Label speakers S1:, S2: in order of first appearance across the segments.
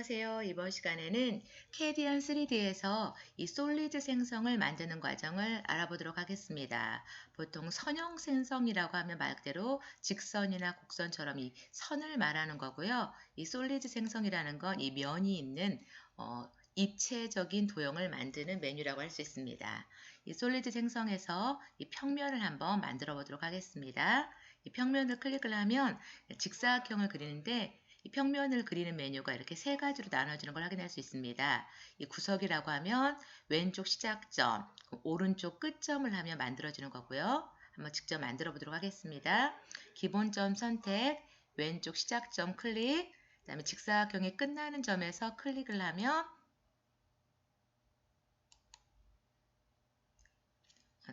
S1: 안녕하세요. 이번 시간에는 캐디언 3D에서 이 솔리드 생성을 만드는 과정을 알아보도록 하겠습니다. 보통 선형 생성이라고 하면 말 그대로 직선이나 곡선처럼 이 선을 말하는 거고요. 이 솔리드 생성이라는 건 이 면이 있는 어, 입체적인 도형을 만드는 메뉴라고 할 수 있습니다. 이 솔리드 생성에서 이 평면을 한번 만들어 보도록 하겠습니다. 이 평면을 클릭을 하면 직사각형을 그리는데 이 평면을 그리는 메뉴가 이렇게 세 가지로 나눠지는 걸 확인할 수 있습니다. 이 구석이라고 하면 왼쪽 시작점, 오른쪽 끝점을 하면 만들어지는 거고요. 한번 직접 만들어 보도록 하겠습니다. 기본점 선택, 왼쪽 시작점 클릭, 그 다음에 직사각형이 끝나는 점에서 클릭을 하면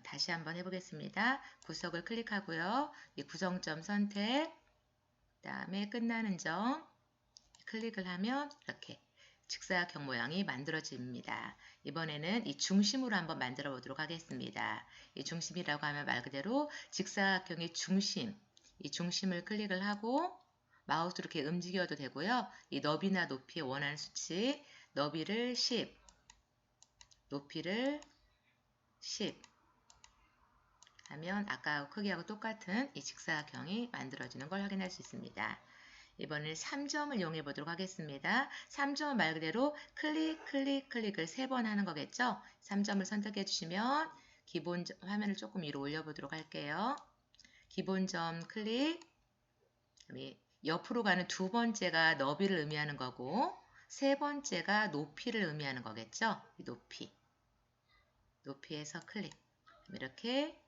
S1: 다시 한번 해보겠습니다. 구석을 클릭하고요. 이 구성점 선택, 그 다음에 끝나는 점 클릭을 하면 이렇게 직사각형 모양이 만들어집니다. 이번에는 이 중심으로 한번 만들어 보도록 하겠습니다. 이 중심이라고 하면 말 그대로 직사각형의 중심, 이 중심을 클릭을 하고 마우스로 이렇게 움직여도 되고요. 이 너비나 높이에 원하는 수치, 너비를 10, 높이를 10 하면 아까 크기하고 똑같은 이 직사각형이 만들어지는 걸 확인할 수 있습니다. 이번엔 3점을 이용해 보도록 하겠습니다. 3점은 말 그대로 클릭, 클릭, 클릭을 3번 하는 거겠죠? 3점을 선택해 주시면 기본 화면을 조금 위로 올려보도록 할게요. 기본점 클릭, 옆으로 가는 두 번째가 너비를 의미하는 거고 세 번째가 높이를 의미하는 거겠죠? 높이. 높이에서 클릭. 이렇게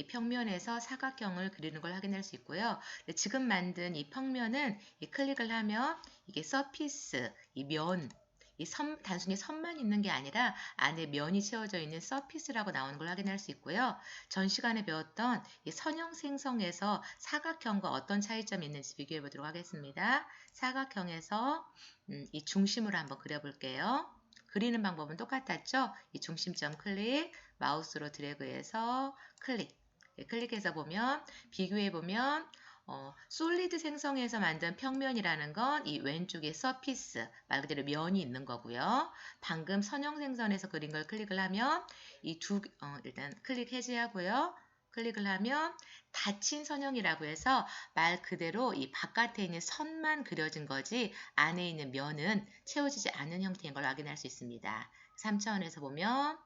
S1: 이 평면에서 사각형을 그리는 걸 확인할 수 있고요. 지금 만든 이 평면은 이 클릭을 하면 이게 서피스, 이 면, 이 선, 단순히 선만 있는 게 아니라 안에 면이 채워져 있는 서피스라고 나오는 걸 확인할 수 있고요. 전 시간에 배웠던 이 선형 생성에서 사각형과 어떤 차이점이 있는지 비교해 보도록 하겠습니다. 사각형에서 음, 이 중심으로 한번 그려볼게요. 그리는 방법은 똑같았죠? 이 중심점 클릭, 마우스로 드래그해서 클릭. 예, 클릭해서 보면 비교해 보면 어, 솔리드 생성해서 만든 평면이라는 건 이 왼쪽에 서피스 말 그대로 면이 있는 거고요. 방금 선형 생성에서 그린 걸 클릭을 하면 이두 어, 일단 클릭 해제하고요. 클릭을 하면 닫힌 선형이라고 해서 말 그대로 이 바깥에 있는 선만 그려진 거지 안에 있는 면은 채워지지 않는 형태인 걸 확인할 수 있습니다. 3차원에서 보면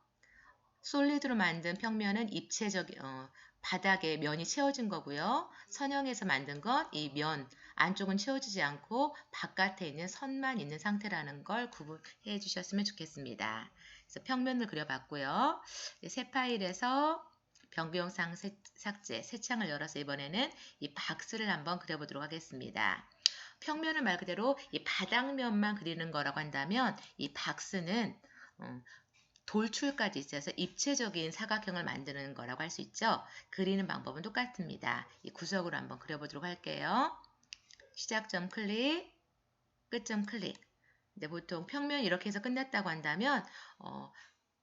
S1: 솔리드로 만든 평면은 입체적 어, 바닥에 면이 채워진 거고요. 선형에서 만든 건이면 안쪽은 채워지지 않고 바깥에 있는 선만 있는 상태라는 걸 구분해 주셨으면 좋겠습니다. 그래서 평면을 그려봤고요. 새 파일에서 변경상 삭제, 새 창을 열어서 이번에는 이 박스를 한번 그려보도록 하겠습니다. 평면은 말 그대로 이 바닥면만 그리는 거라고 한다면 이 박스는 음, 돌출까지 있어서 입체적인 사각형을 만드는 거라고 할 수 있죠. 그리는 방법은 똑같습니다. 이 구석으로 한번 그려보도록 할게요. 시작점 클릭, 끝점 클릭. 근데 보통 평면 이렇게 해서 끝났다고 한다면 어,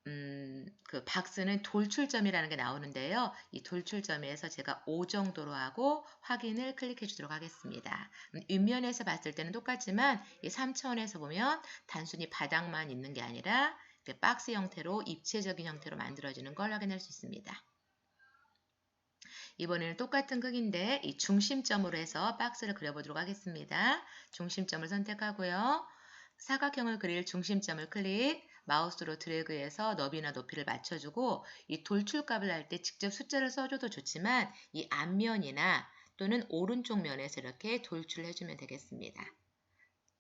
S1: 음, 그 박스는 돌출점이라는 게 나오는데요. 이 돌출점에서 제가 5 정도로 하고 확인을 클릭해 주도록 하겠습니다. 음, 윗면에서 봤을 때는 똑같지만 이 3차원에서 보면 단순히 바닥만 있는 게 아니라 박스 형태로 입체적인 형태로 만들어지는 걸 확인할 수 있습니다. 이번에는 똑같은 크기인데 이 중심점으로 해서 박스를 그려보도록 하겠습니다. 중심점을 선택하고요. 사각형을 그릴 중심점을 클릭, 마우스로 드래그해서 너비나 높이를 맞춰주고 이 돌출값을 할 때 직접 숫자를 써줘도 좋지만 이 앞면이나 또는 오른쪽 면에서 이렇게 돌출을 해주면 되겠습니다.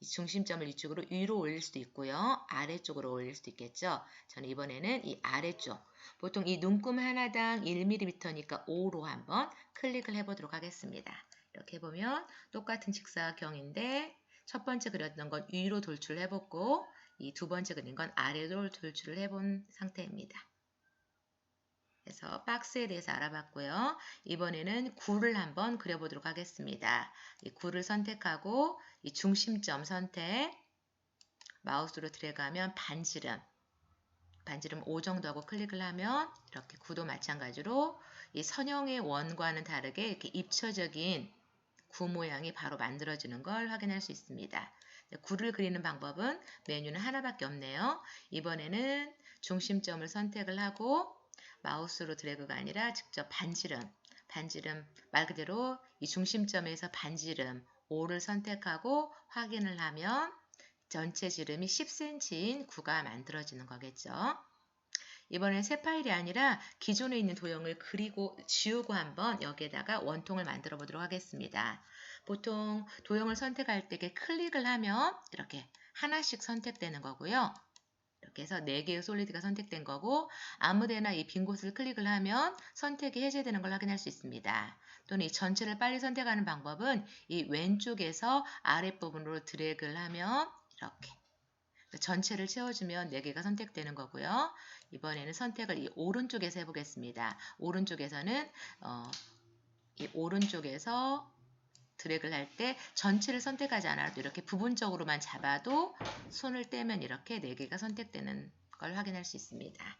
S1: 이 중심점을 이쪽으로 위로 올릴 수도 있고요. 아래쪽으로 올릴 수도 있겠죠. 저는 이번에는 이 아래쪽. 보통 이 눈금 하나당 1mm니까 5로 한번 클릭을 해보도록 하겠습니다. 이렇게 보면 똑같은 직사각형인데 첫 번째 그렸던 건 위로 돌출을 해봤고 이 두 번째 그린 건 아래로 돌출을 해본 상태입니다. 그래서 박스에 대해서 알아봤고요. 이번에는 굴을 한번 그려보도록 하겠습니다. 이 굴을 선택하고 이 중심점 선택 마우스로 들어가면 반지름 반지름 5 정도 하고 클릭을 하면 이렇게 구도 마찬가지로 이 선형의 원과는 다르게 이렇게 입체적인 구 모양이 바로 만들어지는 걸 확인할 수 있습니다. 구를 그리는 방법은 메뉴는 하나밖에 없네요. 이번에는 중심점을 선택을 하고 마우스로 드래그가 아니라 직접 반지름, 반지름 말 그대로 이 중심점에서 반지름 5를 선택하고 확인을 하면 전체 지름이 10cm인 구가 만들어지는 거겠죠. 이번엔 새 파일이 아니라 기존에 있는 도형을 그리고 지우고 한번 여기에다가 원통을 만들어 보도록 하겠습니다. 보통 도형을 선택할 때 클릭을 하면 이렇게 하나씩 선택되는 거고요. 이렇게 해서 4개의 솔리드가 선택된 거고 아무데나 이 빈 곳을 클릭을 하면 선택이 해제되는 걸 확인할 수 있습니다. 또는 이 전체를 빨리 선택하는 방법은 이 왼쪽에서 아랫부분으로 드래그를 하면 이렇게 전체를 채워주면 4개가 선택되는 거고요. 이번에는 선택을 이 오른쪽에서 해보겠습니다. 오른쪽에서는 어, 이 오른쪽에서 드래그를 할 때 전체를 선택하지 않아도 이렇게 부분적으로만 잡아도 손을 떼면 이렇게 4개가 선택되는 걸 확인할 수 있습니다.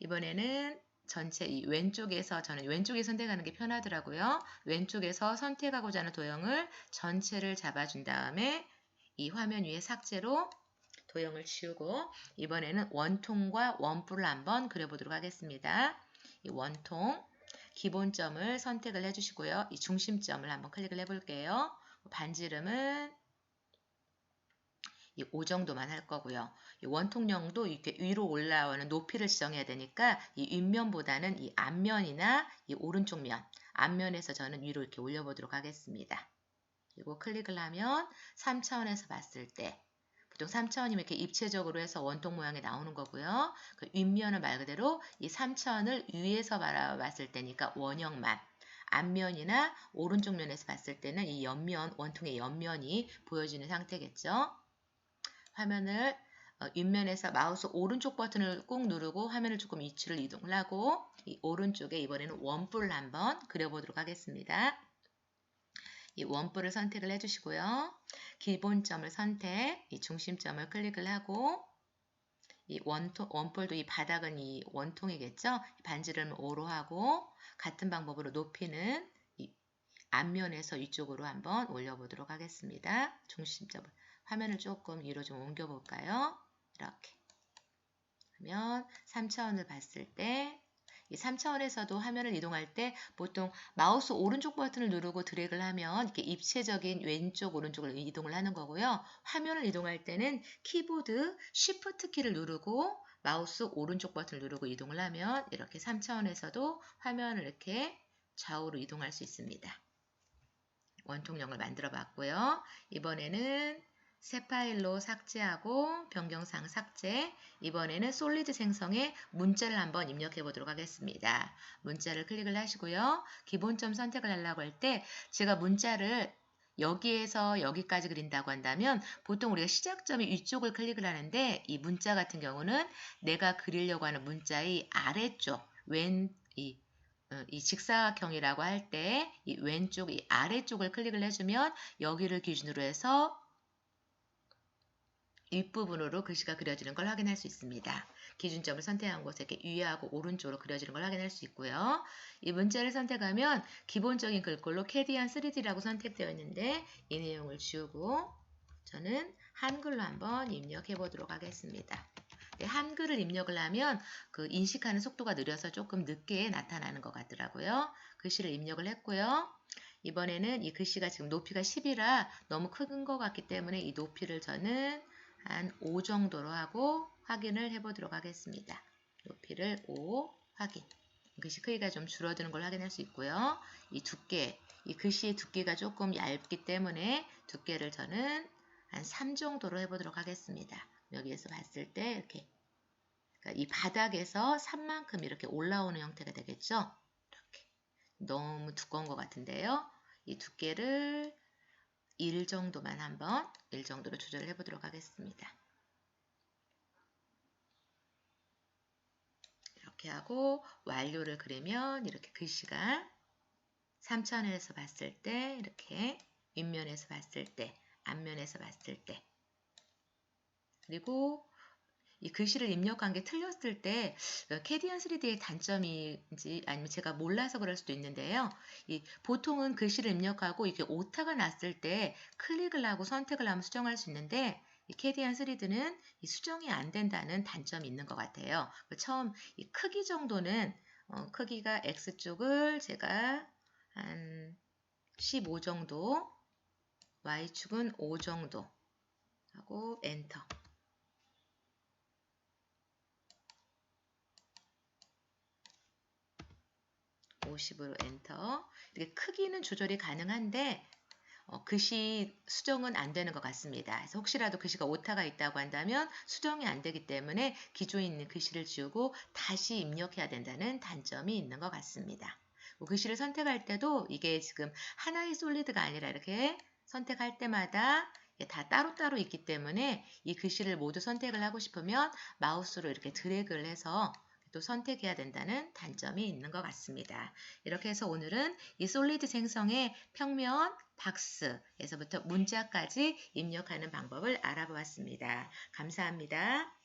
S1: 이번에는 전체 이 왼쪽에서 저는 왼쪽에 선택하는 게 편하더라고요. 왼쪽에서 선택하고자 하는 도형을 전체를 잡아준 다음에 이 화면 위에 삭제로 도형을 지우고 이번에는 원통과 원뿔을 한번 그려보도록 하겠습니다. 이 원통 기본점을 선택을 해주시고요. 이 중심점을 한번 클릭을 해볼게요. 반지름은 이 5 정도만 할 거고요. 이 원통령도 이렇게 위로 올라오는 높이를 지정해야 되니까 이 윗면보다는 이 앞면이나 이 오른쪽 면, 앞면에서 저는 위로 이렇게 올려보도록 하겠습니다. 그리고 클릭을 하면 3차원에서 봤을 때 보통 3차원이면 이렇게 입체적으로 해서 원통 모양이 나오는 거고요. 그 윗면은 말 그대로 이 3차원을 위에서 바라봤을 때니까 원형만 앞면이나 오른쪽 면에서 봤을 때는 이 옆면, 원통의 옆면이 보여지는 상태겠죠. 화면을 어, 윗면에서 마우스 오른쪽 버튼을 꾹 누르고 화면을 조금 위치를 이동을 하고 이 오른쪽에 이번에는 원뿔을 한번 그려보도록 하겠습니다. 이 원뿔을 선택을 해주시고요. 기본점을 선택, 이 중심점을 클릭을 하고 이 원통, 원뿔도 이 바닥은 이 원통이겠죠? 반지를 5로 하고 같은 방법으로 높이는 이 앞면에서 위쪽으로 한번 올려보도록 하겠습니다. 중심점을 화면을 조금 위로 좀 옮겨볼까요? 이렇게 하면 3차원을 봤을 때 이 3차원에서도 화면을 이동할 때 보통 마우스 오른쪽 버튼을 누르고 드래그를 하면 이렇게 입체적인 왼쪽 오른쪽을 이동을 하는 거고요. 화면을 이동할 때는 키보드 Shift 키를 누르고 마우스 오른쪽 버튼을 누르고 이동을 하면 이렇게 3차원에서도 화면을 이렇게 좌우로 이동할 수 있습니다. 원통령을 만들어 봤고요. 이번에는 새 파일로 삭제하고 변경사항 삭제 이번에는 솔리드 생성에 문자를 한번 입력해 보도록 하겠습니다. 문자를 클릭을 하시고요. 기본점 선택을 하려고 할 때 제가 문자를 여기에서 여기까지 그린다고 한다면 보통 우리가 시작점이 위쪽을 클릭을 하는데 이 문자 같은 경우는 내가 그리려고 하는 문자의 아래쪽 왼이 어, 이 직사각형이라고 할 때 이 왼쪽 이 아래쪽을 클릭을 해주면 여기를 기준으로 해서 윗부분으로 글씨가 그려지는 걸 확인할 수 있습니다. 기준점을 선택한 곳에 이렇게 위하고 오른쪽으로 그려지는 걸 확인할 수 있고요. 이 문자를 선택하면 기본적인 글꼴로 캐디안 3D라고 선택되어 있는데 이 내용을 지우고 저는 한글로 한번 입력해 보도록 하겠습니다. 네, 한글을 입력을 하면 그 인식하는 속도가 느려서 조금 늦게 나타나는 것 같더라고요. 글씨를 입력을 했고요. 이번에는 이 글씨가 지금 높이가 10이라 너무 큰 것 같기 때문에 이 높이를 저는 한 5 정도로 하고 확인을 해보도록 하겠습니다. 높이를 5 확인. 글씨 크기가 좀 줄어드는 걸 확인할 수 있고요. 이 두께, 이 글씨의 두께가 조금 얇기 때문에 두께를 저는 한 3 정도로 해보도록 하겠습니다. 여기에서 봤을 때 이렇게 그러니까 이 바닥에서 3만큼 이렇게 올라오는 형태가 되겠죠. 이렇게 너무 두꺼운 것 같은데요. 이 두께를 1 정도만 한번 1 정도로 조절을 해보도록 하겠습니다. 이렇게 하고 완료를 그리면 이렇게 글씨가 3차원에서 봤을 때 이렇게 윗면에서 봤을 때 앞면에서 봤을 때 그리고 이 글씨를 입력한 게 틀렸을 때 어, 캐디언 3D의 단점인지 아니면 제가 몰라서 그럴 수도 있는데요. 이 보통은 글씨를 입력하고 이게 오타가 났을 때 클릭을 하고 선택을 하면 수정할 수 있는데 이 캐디언 3D는 이 수정이 안 된다는 단점이 있는 것 같아요. 처음 이 크기 정도는 어, 크기가 X쪽을 제가 한 15 정도 Y축은 5 정도 하고 엔터 50으로 엔터 이렇게 크기는 조절이 가능한데 어, 글씨 수정은 안 되는 것 같습니다. 그래서 혹시라도 글씨가 오타가 있다고 한다면 수정이 안 되기 때문에 기존에 있는 글씨를 지우고 다시 입력해야 된다는 단점이 있는 것 같습니다. 뭐 글씨를 선택할 때도 이게 지금 하나의 솔리드가 아니라 이렇게 선택할 때마다 다 따로따로 있기 때문에 이 글씨를 모두 선택을 하고 싶으면 마우스로 이렇게 드래그를 해서 또 선택해야 된다는 단점이 있는 것 같습니다. 이렇게 해서 오늘은 이 솔리드 생성의 평면, 박스에서부터 문자까지 입력하는 방법을 알아보았습니다. 감사합니다.